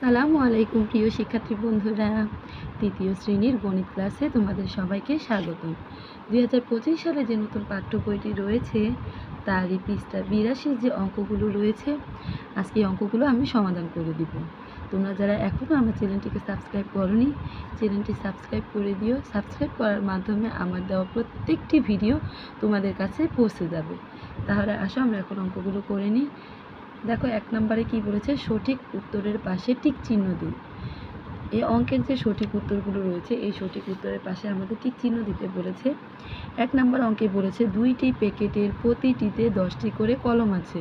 সালামু আলাইকুম, প্রিয় শিক্ষার্থী বন্ধুরা। তৃতীয় শ্রেণির গণিত ক্লাসে তোমাদের সবাইকে স্বাগতম। দুই হাজার পঁচিশ সালে যে নতুন পাঠ্য বইটি রয়েছে, তারই পৃষ্ঠা বিরাশির যে অঙ্কগুলো রয়েছে, আজকে অঙ্কগুলো আমি সমাধান করে দিব। তোমরা যারা এখনও আমার চ্যানেলটিকে সাবস্ক্রাইব করনি, চ্যানেলটি সাবস্ক্রাইব করে দিও। সাবস্ক্রাইব করার মাধ্যমে আমার দেওয়া প্রত্যেকটি ভিডিও তোমাদের কাছে পৌঁছে যাবে। তাহলে আসো, আমরা এখন অঙ্কগুলো করে নিই। দেখো, এক নম্বরে কি বলেছে? সঠিক উত্তরের পাশে টিক চিহ্ন দিই এই অঙ্কের যে সঠিক উত্তরগুলো রয়েছে, এই সঠিক উত্তরের পাশে আমাদের টিক চিহ্ন দিতে বলেছে। এক নম্বর অঙ্কে বলেছে, দুইটি প্যাকেটের প্রতিটিতে দশটি করে কলম আছে।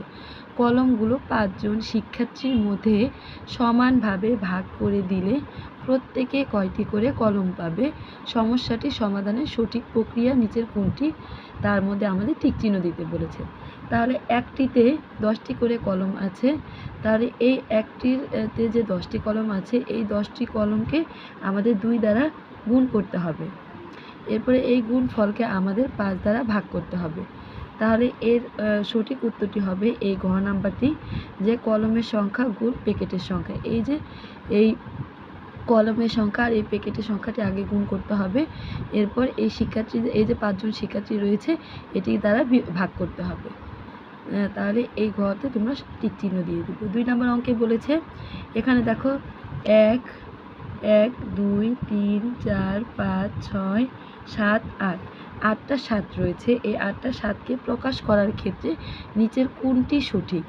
কলমগুলো পাঁচজন শিক্ষার্থীর মধ্যে সমানভাবে ভাগ করে দিলে প্রত্যেকে কয়টি করে কলম পাবে? সমস্যাটি সমাধানের সঠিক প্রক্রিয়া নিচের কোনটি? তার মধ্যে আমাদের টিক চিহ্ন দিতে বলেছে। তাহলে একটিতে দশটি করে কলম আছে, তাহলে এই একটির তে যে দশটি কলম আছে, এই দশটি কলমকে আমাদের দুই দ্বারা গুণ করতে হবে। এরপরে এই গুণ ফলকে আমাদের পাঁচ দ্বারা ভাগ করতে হবে। তাহলে এর সঠিক উত্তরটি হবে এই ঘ নাম্বারটি, যে কলমের সংখ্যা গুণ প্যাকেটের সংখ্যা। এই যে, এই কলমের সংখ্যা আর এই প্যাকেটের সংখ্যাটি আগে গুণ করতে হবে। এরপর এই শিক্ষার্থী, এই যে পাঁচজন শিক্ষার্থী রয়েছে, এটি দ্বারা ভাগ করতে হবে। তাহলে এই ঘরতে তোমরা টিক চিহ্ন দিয়ে দেবে। দুই নম্বর অঙ্কে বলেছে, এখানে দেখো, এক এক দুই তিন চার পাঁচ ছয় সাত আট। আটটা সাত রয়েছে। এই আটটা সাতকে প্রকাশ করার ক্ষেত্রে নিচের কোনটি সঠিক?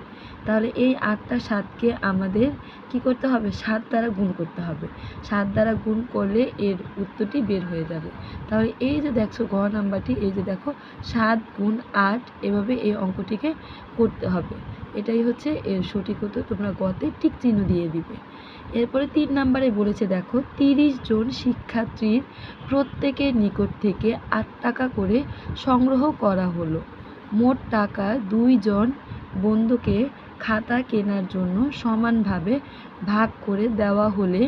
তাহলে এই আটটা সাতকে আমাদের কি করতে হবে? সাত দ্বারা গুণ করতে হবে। সাত দ্বারা গুণ করলে এর উত্তরটি বের হয়ে যাবে। তাহলে এই যে দেখছ ঘ নাম্বারটি, এই যে দেখো সাত গুণ আট, এভাবে এই অঙ্কটিকে করতে হবে। এটাই হচ্ছে এর সঠিক উত্তর। তোমরা গতে টিক চিহ্ন দিয়ে দিবে। এরপরে তিন নাম্বারে বলেছে দেখো, তিরিশ জন শিক্ষার্থীর প্রত্যেকের নিকট থেকে আট টাকা করে সংগ্রহ করা হলো। মোট টাকা দুইজন বন্ধুকে খাতা কেনার জন্য সমানভাবে ভাগ করে দেওয়া হলে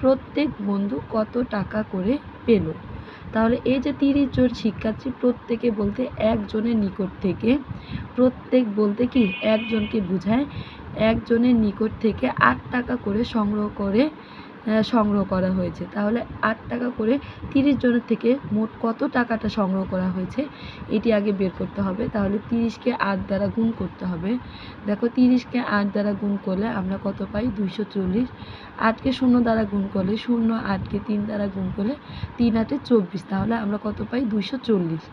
প্রত্যেক বন্ধু কত টাকা করে পেল? তাহলে এই যে তিরিশ জন শিক্ষার্থী প্রত্যেকে বলতে একজনের নিকট থেকে, প্রত্যেক বলতে কি একজনকে বুঝায়, একজনের নিকট থেকে আট টাকা করে সংগ্রহ করে সংগ্রহ করা হয়েছে। তাহলে আট টাকা করে তিরিশ জনের থেকে মোট কত টাকাটা সংগ্রহ করা হয়েছে, এটি আগে বের করতে হবে। তাহলে তিরিশকে আট দ্বারা গুণ করতে হবে। দেখো, তিরিশকে আট দ্বারা গুণ করলে আমরা কত পাই? দুইশো চল্লিশ। আটকে শূন্য দ্বারা গুণ করলে শূন্য, আটকে তিন দ্বারা গুণ করলে তিন, আটে চব্বিশ। তাহলে আমরা কত পাই? দুইশো চল্লিশ।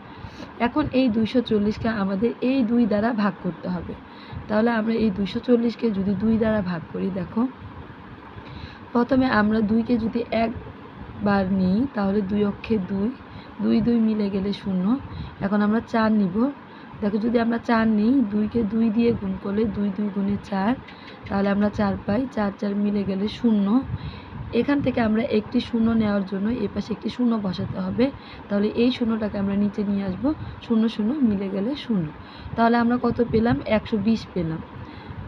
এখন এই দুইশো চল্লিশকে আমাদের এই দুই দ্বারা ভাগ করতে হবে। তাহলে আমরা এই দুইশো চল্লিশকে যদি দুই দ্বারা ভাগ করি, দেখো প্রথমে আমরা দুইকে যদি একবার নিই, তাহলে দুই অক্ষে দুই দুই দুই মিলে গেলে শূন্য। এখন আমরা চার নিব। দেখো, যদি আমরা চার নিই, দুইকে দুই দিয়ে গুণ করলে দুই দুই গুণে চার। তাহলে আমরা চার পাই। চার চার মিলে গেলে শূন্য। এখান থেকে আমরা একটি শূন্য নেওয়ার জন্য এ পাশে একটি শূন্য বসাতে হবে। তাহলে এই শূন্যটাকে আমরা নিচে নিয়ে আসব। শূন্য শূন্য মিলে গেলে শূন্য। তাহলে আমরা কত পেলাম? একশো বিশ পেলাম।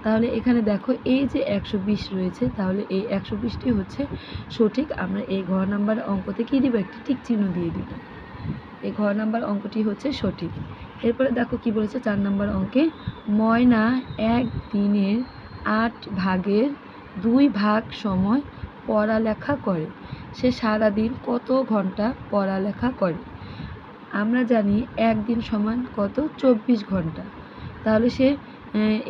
তাহলে এখানে দেখো এই যে একশো বিশ রয়েছে, তাহলে এই একশো বিশটি হচ্ছে সঠিক। আমরা এই ঘর নাম্বার অঙ্কতে কী দিব? একটি টিক চিহ্ন দিয়ে দিব। এই ঘর নাম্বার অঙ্কটি হচ্ছে সঠিক। এরপরে দেখো কি বলেছে চার নাম্বার অঙ্কে? ময়না এক দিনের আট ভাগের দুই ভাগ সময় পড়ালেখা করে। সে সারাদিন কত ঘণ্টা পড়ালেখা করে? আমরা জানি একদিন সমান কত? চব্বিশ ঘণ্টা। তাহলে সে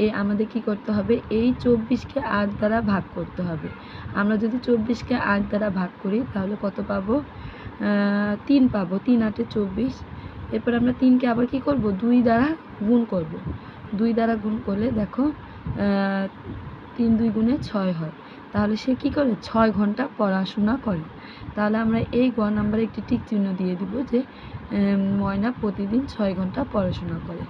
এ আমাদের কি করতে হবে? এই চব্বিশকে আট দ্বারা ভাগ করতে হবে। আমরা যদি চব্বিশকে আট দ্বারা ভাগ করি, তাহলে কত পাবো? তিন পাবো। তিন আটে চব্বিশ। এরপর আমরা তিনকে আবার কি করব? দুই দ্বারা গুণ করব। দুই দ্বারা গুণ করলে দেখো তিন দুই গুণে ছয় হয়। তাহলে সে কি করে? ছয় ঘণ্টা পড়াশোনা করে। তাহলে আমরা এই গ নাম্বারে একটি টিক চিহ্ন দিয়ে দিব যে ময়না প্রতিদিন ছয় ঘণ্টা পড়াশোনা করে।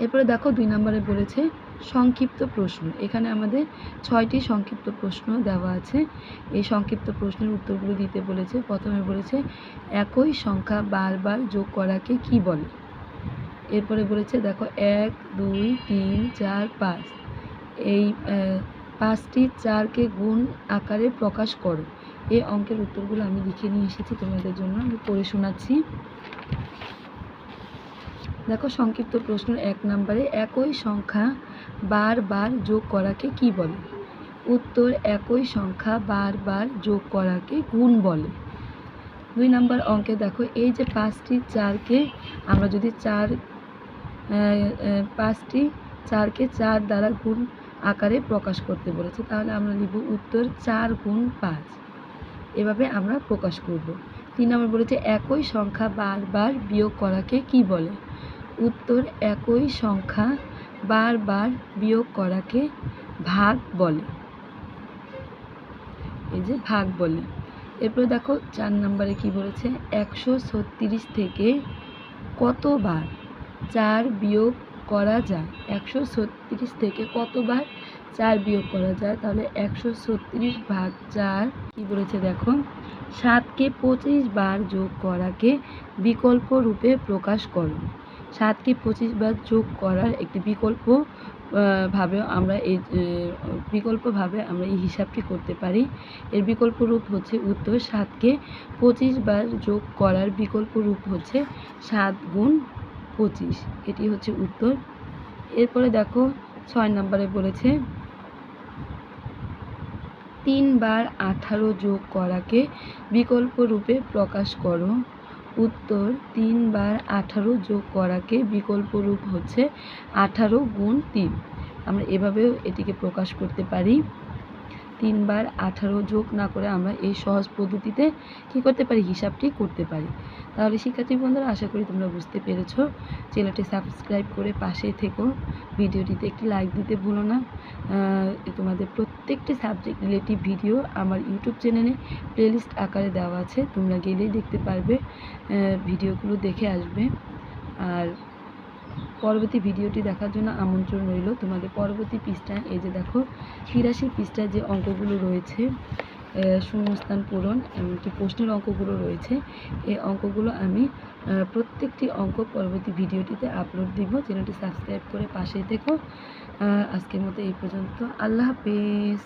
এরপরে দেখো দুই নম্বরে বলেছে, সংক্ষিপ্ত প্রশ্ন। এখানে আমাদের ছয়টি সংক্ষিপ্ত প্রশ্ন দেওয়া আছে। এই সংক্ষিপ্ত প্রশ্নের উত্তরগুলো দিতে বলেছে, প্রথমে বলেছে, একই সংখ্যা বারবার যোগ করাকে কি বলে? এরপরে বলেছে, দেখো, এক, দুই, তিন, চার, পাঁচ। এই পাঁচটি চারকে গুণ আকারে প্রকাশ করো। এই অঙ্কের উত্তরগুলো আমি লিখে নিয়ে এসেছি, তোমাদের জন্য আমি পড়ে শোনাচ্ছি। দেখো, সংক্ষিপ্ত প্রশ্ন এক নম্বরে, একই সংখ্যা বারবার যোগ করাকে কি বলে? উত্তর, একই সংখ্যা বারবার যোগ করাকে গুণ বলে। দুই নম্বর অঙ্কে দেখো, এই যে পাঁচটি চারকে আমরা যদি চার পাঁচটি চারকে চার দ্বারা গুণ আকারে প্রকাশ করতে বলেছে, তাহলে আমরা লিখব উত্তর চার গুণ পাঁচ। এভাবে আমরা প্রকাশ করব। তিন নম্বর বলেছে, একই সংখ্যা বারবার বিয়োগ করাকে কি বলে? উত্তর একই সংখ্যা বারবার বিয়োগ করাকে ভাগ বলে। এই যে ভাগ বলে। এরপরে দেখো চার নম্বরে কি বলেছে? একশো ছত্রিশ থেকে কতবার চার বিয়োগ করা যায়? একশো ছত্রিশ থেকে কতবার চার বিয়োগ করা যায়? তাহলে একশো ছত্রিশ ভাগ চার কি বলেছে দেখো? সাতকে পঁচিশ বার যোগ করাকে বিকল্প রূপে প্রকাশ করো। সাতকে পঁচিশ বার যোগ করার একটি বিকল্প ভাবে আমরা এই বিকল্পভাবে আমরা এই হিসাবটি করতে পারি। এর বিকল্প রূপ হচ্ছে উত্তর। সাতকে পঁচিশ বার যোগ করার বিকল্প রূপ হচ্ছে সাত গুণ পঁচিশ। এটি হচ্ছে উত্তর। এরপরে দেখো, ছয় নম্বরে বলেছে তিনবার আঠারো যোগ করাকে বিকল্প রূপে প্রকাশ করো। উত্তর তিন বার আঠারো যোগ করাকে বিকল্প রূপ হচ্ছে আঠারো গুণ তিন। আমরা এভাবেও এটিকে প্রকাশ করতে পারি। তিনবার আঠারো যোগ না করে আমরা এই সহজ পদ্ধতিতে কী করতে পারি? হিসাবটি করতে পারি। তাহলে শিক্ষার্থী বন্ধুরা, আশা করি তোমরা বুঝতে পেরেছ। চ্যানেলটি সাবস্ক্রাইব করে পাশে থেকো। ভিডিওটিতে একটি লাইক দিতে ভুলো না। তোমাদের প্রত্যেকটি সাবজেক্ট রিলেটিভ ভিডিও আমার ইউটিউব চ্যানেলে প্লেলিস্ট আকারে দেওয়া আছে। তোমরা গেলেই দেখতে পারবে ভিডিওগুলো দেখে আসবে। আর পরবর্তী ভিডিওটি দেখার জন্য আমন্ত্রণ রইল। তোমাদের পরবর্তী পৃষ্ঠায়, এই যে দেখো তিরাশি পৃষ্ঠায় যে অঙ্কগুলো রয়েছে শূন্যস্থান পূরণ এমনকি প্রশ্নের অঙ্কগুলো রয়েছে, এই অঙ্কগুলো আমি প্রত্যেকটি অঙ্ক পরবর্তী ভিডিওটিতে আপলোড দিব। চ্যানেলটি সাবস্ক্রাইব করে পাশে থেকো। আজকের মতো এই পর্যন্ত। আল্লাহ হাফেজ।